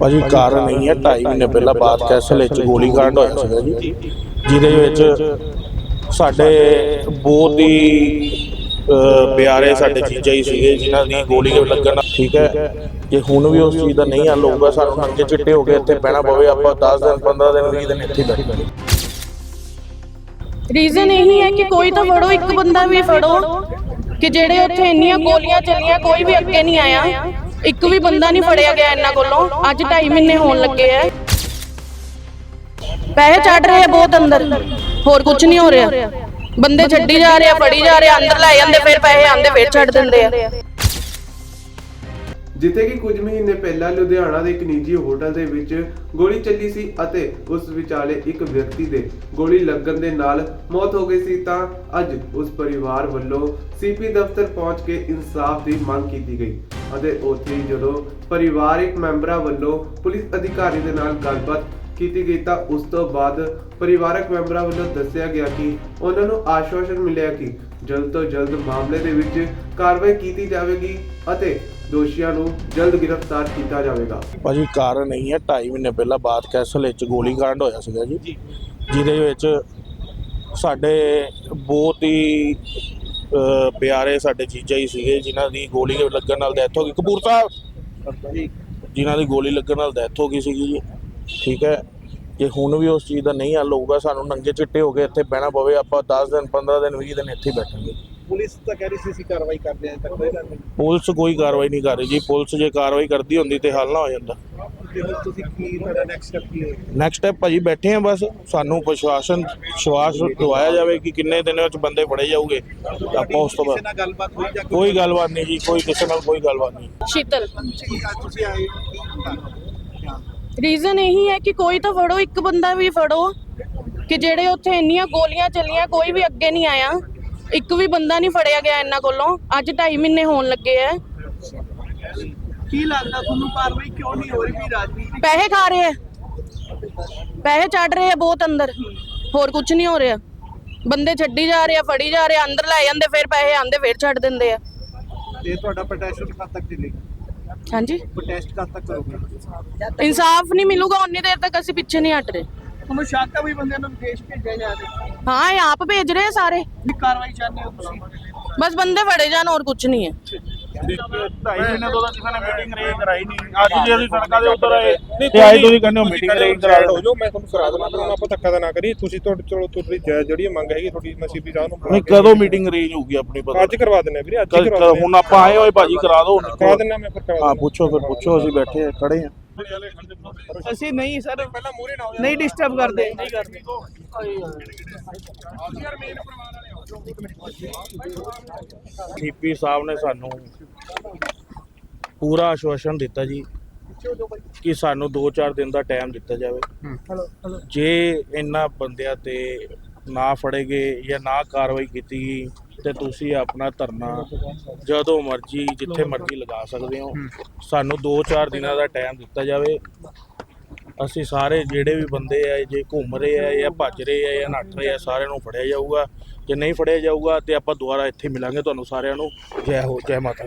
ਭਾਜੀ ਕਾਰਨ ਨਹੀਂ ਹੈ 2.5 ਮਹੀਨੇ ਪਹਿਲਾਂ ਬਾਤ ਕੈਸਲ ਵਿੱਚ ਗੋਲੀकांड ਹੋਇਆ ਸੀਗਾ ਜੀ ਜਿਹਦੇ ਵਿੱਚ ਸਾਡੇ ਬਹੁਤ ਹੀ ਪਿਆਰੇ ਸਾਡੇ ਜੀਜਾ ਹੀ ਸੀਗੇ ਜਿਨ੍ਹਾਂ ਦੀ ਗੋਲੀ ਲੱਗਣ ਠੀਕ ਹੈ। ਜੇ ਹੁਣ ਵੀ ਉਸ ਚੀਜ਼ ਦਾ ਨਹੀਂ ਹੱਲ ਹੋਊਗਾ ਸਾਨੂੰ ਨੰਗੇ ਚਿੱਟੇ ਹੋ ਕੇ ਇੱਥੇ ਪੈਣਾ ਪਵੇ ਆਪਾਂ 10 ਦਿਨ 15 ਦਿਨ 20 ਦਿਨ ਇੱਥੇ ਬੈਠੇ ਰੀਜ਼ਨ ਇਹੀ ਹੈ ਕਿ ਕੋਈ ਤਾਂ ਫੜੋ ਇੱਕ ਬੰਦਾ ਵੀ ਫੜੋ ਕਿ ਜਿਹੜੇ ਉੱਥੇ ਇੰਨੀਆਂ ਗੋਲੀਆਂ ਚੱਲੀਆਂ ਕੋਈ ਵੀ ਅੱਗੇ ਨਹੀਂ ਆਇਆ। ਇੱਕ ਵੀ ਬੰਦਾ ਨਹੀਂ ਫੜਿਆ ਗਿਆ ਇਹਨਾਂ ਕੋਲੋਂ। ਅੱਜ 2.5 ਮਹੀਨੇ ਹੋਣ ਲੱਗੇ ਆ। ਪੈਸੇ ਚੜ ਰਹੇ ਆ ਬਹੁਤ ਅੰਦਰ। ਹੋਰ ਕੁਝ ਨਹੀਂ ਹੋ ਰਿਹਾ। ਬੰਦੇ ਛੱਡੀ ਜਾ ਰਹੇ ਆ ਫੜੀ ਜਾ ਰਹੇ ਆ ਅੰਦਰ ਲੈ ਜਾਂਦੇ ਫਿਰ ਪੈਸੇ ਆਂਦੇ ਫਿਰ ਛੱਡ ਦਿੰਦੇ ਆ। ਜਿੱਥੇ ਕਿ ਕੁਝ ਮਹੀਨੇ ਪਹਿਲਾਂ ਲੁਧਿਆਣਾ ਦੇ ਇੱਕ ਨਿੱਜੀ ਹੋਟਲ ਦੇ ਵਿੱਚ ਗੋਲੀ ਚੱਲੀ ਸੀ ਅਤੇ ਉਸ ਵਿਚਾਲੇ ਇੱਕ ਵਿਅਕਤੀ ਦੇ ਗੋਲੀ ਲੱਗਣ ਦੇ ਨਾਲ ਮੌਤ ਹੋ ਗਈ ਸੀ ਤਾਂ ਅੱਜ ਉਸ ਪਰਿਵਾਰ ਵੱਲੋਂ ਸੀਪੀ ਦਫ਼ਤਰ ਪਹੁੰਚ ਕੇ ਇਨਸਾਫ ਦੀ ਮੰਗ ਕੀਤੀ ਗਈ। ਅਤੇ ਉੱਥੇ ਹੀ ਜਦੋਂ ਪਰਿਵਾਰਕ ਮੈਂਬਰਾਂ ਵੱਲੋਂ ਪੁਲਿਸ ਅਧਿਕਾਰੀ ਦੇ ਨਾਲ ਗੱਲਬਾਤ ਕੀਤੀ ਗਈ ਤਾਂ ਉਸ ਤੋਂ ਬਾਅਦ ਪਰਿਵਾਰਕ ਮੈਂਬਰਾਂ ਵੱਲੋਂ ਦੱਸਿਆ ਗਿਆ ਕਿ ਉਹਨਾਂ ਨੂੰ ਆਸ਼ਵਾਸਨ ਮਿਲਿਆ ਕਿ ਜਲਦ ਤੋਂ ਜਲਦ ਮਾਮਲੇ ਦੇ ਵਿੱਚ ਕਾਰਵਾਈ ਕੀਤੀ ਜਾਵੇਗੀ ਅਤੇ ਦੋਸ਼ੀਆਂ ਨੂੰ ਜਲਦ ਗ੍ਰਿਫਤਾਰ ਕੀਤਾ ਜਾਵੇਗਾ। ਭਾਜੀ ਕਾਰਨ ਨਹੀਂ ਹੈ 2.5 ਮਹੀਨੇ ਪਹਿਲਾਂ ਬਾਤ ਕੈਸਲ ਵਿੱਚ ਗੋਲੀकांड ਹੋਇਆ ਸੀਗਾ ਜੀ। ਜਿਹਦੇ ਵਿੱਚ ਸਾਡੇ ਬਹੁਤ ਹੀ ਪਿਆਰੇ ਸਾਡੇ ਜੀਜਾ ਹੀ ਸੀਗੇ ਜਿਨ੍ਹਾਂ ਦੀ ਗੋਲੀ ਲੱਗਣ ਨਾਲ ਡੈਥ ਹੋ ਗਈ। ਕਪੂਰ ਸਾਹਿਬ! ਜਿਨ੍ਹਾਂ ਦੀ ਗੋਲੀ ਲੱਗਣ ਨਾਲ ਡੈਥ ਹੋ ਗਈ ਸੀਗੀ ਜੀ। ਠੀਕ ਹੈ? ਜੇ ਹੁਣ ਵੀ ਉਸ ਚੀਜ਼ ਦਾ ਨਹੀਂ ਹੱਲ ਹੋਊਗਾ ਸਾਨੂੰ ਨੰਗੇ ਚਿੱਟੇ ਹੋ ਕੇ ਇੱਥੇ ਬਹਿਣਾ ਪਵੇ ਆਪਾਂ 10 ਦਿਨ 15 ਦਿਨ 20 ਦਿਨ ਇੱਥੇ ਬੈਠਾਂਗੇ। ਪੁਲਿਸ ਤਾਂ ਕਹਿ ਰਹੀ ਸੀ ਅਸੀਂ ਕਾਰਵਾਈ ਕਰਦੇ ਆਂ ਤੱਕ ਪੁਲਿਸ ਕੋਈ ਕਾਰਵਾਈ ਨਹੀਂ ਕਰ ਰਹੀ ਜੀ। ਪੁਲਿਸ ਜੇ ਕਾਰਵਾਈ ਕਰਦੀ ਹੁੰਦੀ ਤੇ ਹੱਲ ਨਾ ਹੋ ਜਾਂਦਾ। ਤੁਸੀਂ ਕੀ ਤੁਹਾਡਾ ਨੈਕਸਟ ਸਟੈਪ ਕੀ ਹੋਏਗਾ? ਨੈਕਸਟ ਸਟੈਪ ਭਾਜੀ ਬੈਠੇ ਆ ਬਸ ਸਾਨੂੰ ਪ੍ਰਸ਼ਾਸਨ ਵਿਸ਼ਵਾਸ ਦਵਾਇਆ ਜਾਵੇ ਕਿ ਕਿੰਨੇ ਦਿਨਾਂ ਵਿੱਚ ਬੰਦੇ ਫੜੇ ਜਾਊਗੇ। ਆਪਾਂ ਉਸ ਤੋਂ ਕਿਸੇ ਬਾਅਦ ਨਾਲ ਗੱਲਬਾਤ ਹੋਈ ਜਾਂ ਕੋਈ ਗੱਲਬਾਤ ਨਹੀਂ ਜੀ ਕੋਈ ਕਿਸੇ ਨਾਲ ਕੋਈ ਗੱਲਬਾਤ ਨਹੀਂ। ਸ਼ੀਤਲ। ਤੁਸੀਂ ਆਏ ਰੀਜ਼ਨ ਇਹੀ ਹੈ ਕਿ ਕੋਈ ਤਾਂ ਫੜੋ ਇੱਕ ਬੰਦਾ ਵੀ ਫੜੋ ਕਿ ਜਿਹੜੇ ਉੱਥੇ ਇੰਨੀਆਂ ਗੋਲੀਆਂ ਚੱਲੀਆਂ ਕੋਈ ਵੀ ਅੱਗੇ ਨਹੀਂ ਆਇਆ। ਇੱਕ ਵੀ ਬੰਦਾ ਨਹੀਂ ਫੜਿਆ ਗਿਆ ਇਹਨਾਂ ਕੋਲੋਂ। ਅੱਜ 2.5 ਮਹੀਨੇ ਹੋਣ ਲੱਗੇ ਆ। ਕੀ ਲੱਗਦਾ ਤੁਹਾਨੂੰ ਕਾਰਵਾਈ ਕਿਉਂ ਨਹੀਂ ਹੋ ਰਹੀ ਵੀ ਰਾਜਨੀਤੀ ਪੈਸੇ ਖਾ ਰਹੇ ਆ। ਪੈਸੇ ਚੜ ਰਹੇ ਆ ਬਹੁਤ ਅੰਦਰ। ਹੋਰ ਕੁਝ ਨਹੀਂ ਹੋ ਰਿਹਾ। ਬੰਦੇ ਛੱਡੀ ਜਾ ਰਹੇ ਆ ਫੜੀ ਜਾ ਰਹੇ ਆ ਅੰਦਰ ਲੈ ਜਾਂਦੇ ਫਿਰ ਪੈਸੇ ਆਂਦੇ ਫਿਰ ਛੱਡ ਦਿੰਦੇ ਆ। ਤੇ ਤੁਹਾਡਾ ਪ੍ਰੋਟੈਸਟ ਕਦ ਤੱਕ ਚੱਲੇਗਾ? ਹਾਂਜੀ? ਪ੍ਰੋਟੈਸਟ ਕਦ ਤੱਕ ਕਰੋਗੇ? ਇਨਸਾਫ ਨਹੀਂ ਮਿਲੂਗਾ ਉਨੀ ਦੇਰ ਤੱਕ ਅਸੀਂ ਪਿੱਛੇ ਨਹੀਂ ਹਟ ਰਹੇ। ਤੁਹਾਨੂੰ ਸ਼ੱਕ ਆ ਵੀ ਬੰਦਿਆਂ ਨੂੰ ਵਿਦੇਸ਼ ਭੇਜਿਆ ਜਾ ਰਿਹਾ? ਹਾਂ ਇਹ ਆਪ ਭੇਜ ਰਹੇ ਆ ਸਾਰੇ। ਵੀ ਕਾਰਵਾਈ ਚਾਹੁੰਦੇ ਹੋ ਤੁਸੀਂ? ਬਸ ਬੰਦੇ ਫੜੇ ਜਾਣ ਹੋਰ ਕੁਝ ਨਹੀਂ ਹੈ। ਢਾਈ ਮਹੀਨੇ ਤੋਂ ਕਿਸੇ ਨੇ ਮੀਟਿੰਗ ਰਹੀ ਕਰਾਈ ਨਹੀਂ। ਅੱਜ ਜੇ ਅਸੀਂ ਸੜਕਾਂ ਦੇ ਉੱਤਰ ਆਏ ਤੇ ਅੱਜ ਤੁਸੀਂ ਕਹਿੰਦੇ ਹੋ ਮੀਟਿੰਗ ਰਹੀ ਕਰਾ ਹੋ ਜਾਓ ਮੈਂ ਤੁਹਾਨੂੰ ਕਰਾ ਦੇਣਾ ਪਰ ਆਪਾਂ ਧੱਕਾ ਤਾਂ ਨਾ ਕਰੀ ਤੁਸੀਂ ਤੁਹਾਡੇ ਚਲੋ ਤੁਹਾਡੀ ਜਿਹੜੀ ਮੰਗ ਹੈਗੀ ਤੁਹਾਡੀ ਨਸੀਬੀ ਸਾਹਿਬ ਨੂੰ ਨਹੀਂ ਕਦੋਂ ਮੀਟਿੰਗ ਅਰੇਂਜ ਹੋਊਗੀ ਆਪਣੀ ਪਤਾ? ਅੱਜ ਕਰਵਾ ਦਿੰਨੇ ਵੀਰੇ ਅੱਜ ਹੀ ਕਰਵਾ ਹੁਣ ਆਪਾਂ ਆਏ ਹੋਏ ਭਾਜੀ ਕਰਾ ਦਿਓ ਕਰਾ ਦਿੰਨਾ ਮੈਂ ਫਿਰ ਕਰਵਾ ਹਾਂ ਪੁੱਛੋ ਫਿਰ ਪੁੱਛੋ ਅਸੀਂ ਬੈਠੇ ਆ ਖੜੇ ਆ ਅਸੀਂ ਨਹੀਂ ਸਰ। ਪਹਿਲਾਂ ਮੂਰੇ ਨਾ ਨਹੀਂ ਡਿਸਟਰਬ ਕਰਦੇ। ਨਹੀਂ ਕਰਦੇ। ਸੀਪੀ ਸਾਹਿਬ ਨੇ ਸਾਨੂੰ ਪੂਰਾ ਆਸ਼ਵਾਸਨ ਦਿੱਤਾ ਜੀ ਕਿ ਸਾਨੂੰ 2-4 ਦਿਨ ਦਾ ਟਾਈਮ ਦਿੱਤਾ ਜਾਵੇ। ਜੇ ਇਹਨਾਂ ਬੰਦਿਆਂ ਤੇ ਨਾ ਫੜੇਗੇ ਜਾਂ ਨਾ ਕਾਰਵਾਈ ਕੀਤੀ ਗਈ ਤੇ ਤੁਸੀਂ ਆਪਣਾ ਧਰਨਾ ਜਦੋਂ ਮਰਜ਼ੀ ਜਿੱਥੇ ਮਰਜ਼ੀ ਲਗਾ ਸਕਦੇ ਹੋ। ਸਾਨੂੰ 2-4 ਦਿਨਾਂ ਦਾ ਟਾਈਮ ਦਿੱਤਾ ਜਾਵੇ। ਅਸੀਂ ਸਾਰੇ ਜਿਹੜੇ ਵੀ ਬੰਦੇ ਆ ਜੇ ਘੁੰਮ ਰਹੇ ਆ ਜਾਂ ਭੱਜ ਰਹੇ ਆ ਜਾਂ ਨੱਠ ਰਹੇ ਆ, ਸਾਰਿਆਂ ਨੂੰ ਫੜਿਆ ਜਾਊਗਾ। ਜੇ ਨਹੀਂ ਫੜਿਆ ਜਾਊਗਾ ਤੇ ਆਪਾਂ ਦੁਬਾਰਾ ਇੱਥੇ ਮਿਲਾਂਗੇ ਤੁਹਾਨੂੰ ਸਾਰਿਆਂ ਨੂੰ। ਜੈ ਹੋ, ਜੈ ਮਾਤਾ